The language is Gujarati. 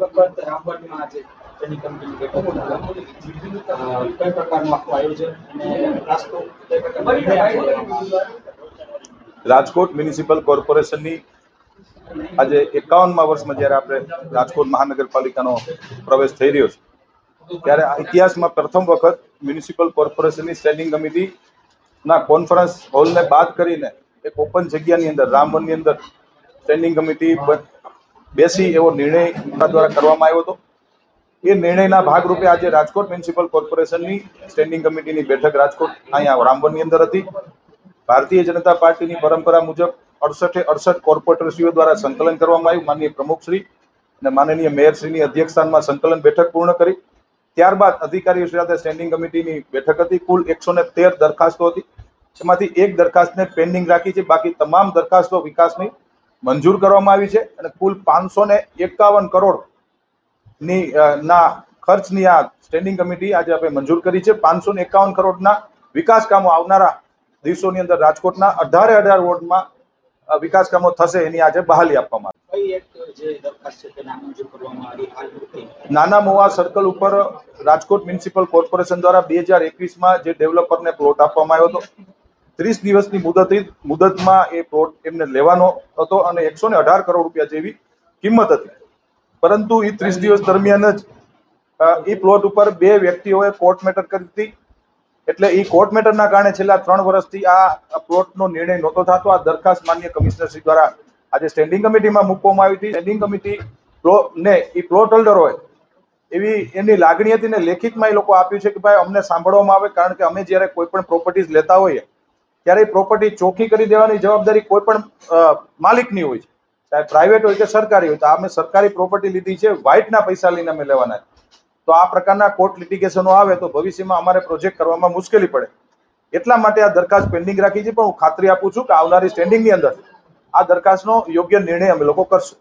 વખત રામવનમાં આજે તેની કંપની બેઠક કઈ પ્રકારનું આખું આયોજન અને રાસ્તો કઈ પ્રકારનો? રાજકોટ મ્યુનિસિપલ કોર્પોરેશનની આજે એકાવનમાં વર્ષમાં જ્યારે આપણે રાજકોટ મહાનગરપાલિકાનો પ્રવેશ થઈ રહ્યો છે ત્યારે આ ઇતિહાસમાં પ્રથમ વખત મ્યુનિસિપલ કોર્પોરેશનની સ્ટેન્ડિંગ કમિટીના કોન્ફરન્સ હોલને બાદ કરીને એક ઓપન જગ્યાની અંદર રામવનની અંદર સ્ટેન્ડિંગ કમિટી બેસી એવો નિર્ણય દ્વારા કરવામાં આવ્યો હતો. એ નિર્ણયના ભાગરૂપે આજે રાજકોટ મ્યુનિસિપલ કોર્પોરેશનની સ્ટેન્ડિંગ કમિટીની બેઠક રાજકોટ અહીંયા રામવનની અંદર હતી. ભારતીય જનતા પાર્ટીની પરંપરા મુજબ અડસઠે અડસઠ કોર્પોરેટરશ્રીઓ દ્વારા સંકલન કરવામાં આવ્યું. માનનીય પ્રમુખશ્રી અને માનનીય મેયરશ્રીની અધ્યક્ષસ્થાનમાં સંકલન બેઠક પૂર્ણ કરી. ત્યારબાદ અધિકારીઓ સાથે સ્ટેન્ડિંગ કમિટીની બેઠક હતી. કુલ એકસો ને તેર દરખાસ્તો હતી. એમાંથી એક દરખાસ્તને પેન્ડિંગ રાખી છે. બાકી તમામ દરખાસ્તો વિકાસની મંજૂર કરવામાં આવી છે અને કુલ પાંચસો ને એકાવન કરોડની ના ખર્ચની આ સ્ટેન્ડિંગ કમિટી આજે આપણે મંજૂર કરી છે. પાંચસો ને એકાવન કરોડના વિકાસ કામો આવનારા દિવસોની અંદર રાજકોટના અઢારે અઢાર વોર્ડમાં વિકાસ કામો થશે એની આજે બહાલી આપવામાં આવી. નાના મોવા સર્કલ ઉપર રાજકોટ મ્યુનિસિપલ કોર્પોરેશન દ્વારા બે હજાર એકવીસમાં જે ડેવલપરને પ્લોટ આપવામાં આવ્યો હતો ત્રીસ દિવસની મુદત મુદતમાં એ પ્લોટ એમને લેવાનો હતો અને એકસો ને અઢાર કરોડ રૂપિયા જેવી કિંમત હતી. પરંતુ એ ત્રીસ દિવસ દરમિયાન જ એ પ્લોટ ઉપર બે વ્યક્તિઓએ કોર્ટ મેટર કરી હતી. એટલે એ કોર્ટ મેટરના કારણે છેલ્લા ત્રણ વર્ષથી આ પ્લોટનો નિર્ણય નહોતો થતો. આ દરખાસ્ત માન્ય કમિશનરશ્રી દ્વારા આજે સ્ટેન્ડિંગ કમિટીમાં મૂકવામાં આવી હતી. સ્ટેન્ડિંગ કમિટી ને એ પ્લોટ હોલ્ડરોએ એવી એની લાગણી હતી ને લેખિતમાં એ લોકો આપ્યું છે કે ભાઈ અમને સાંભળવામાં આવે કારણ કે અમે જ્યારે કોઈ પણ પ્રોપર્ટીઝ લેતા હોઈએ ત્યારે પ્રોપર્ટી ચોખ્ખી કરી દેવાની જવાબદારી કોઈ પણ માલિકની હોય છે. ચાહે પ્રાઇવેટ હોય કે સરકારી હોય, તો અમે સરકારી પ્રોપર્ટી લીધી છે વ્હાઇટના પૈસા લઈને અમે લેવાના. તો આ પ્રકારના કોર્ટ લિટિગેશનો આવે તો ભવિષ્યમાં અમારે પ્રોજેક્ટ કરવામાં મુશ્કેલી પડે. એટલા માટે આ દરખાસ્ત પેન્ડિંગ રાખી છે, પણ હું ખાતરી આપું છું કે આવનારી સ્ટેન્ડિંગની અંદર આ દરખાસ્તનો યોગ્ય નિર્ણય અમે લોકો કરશું.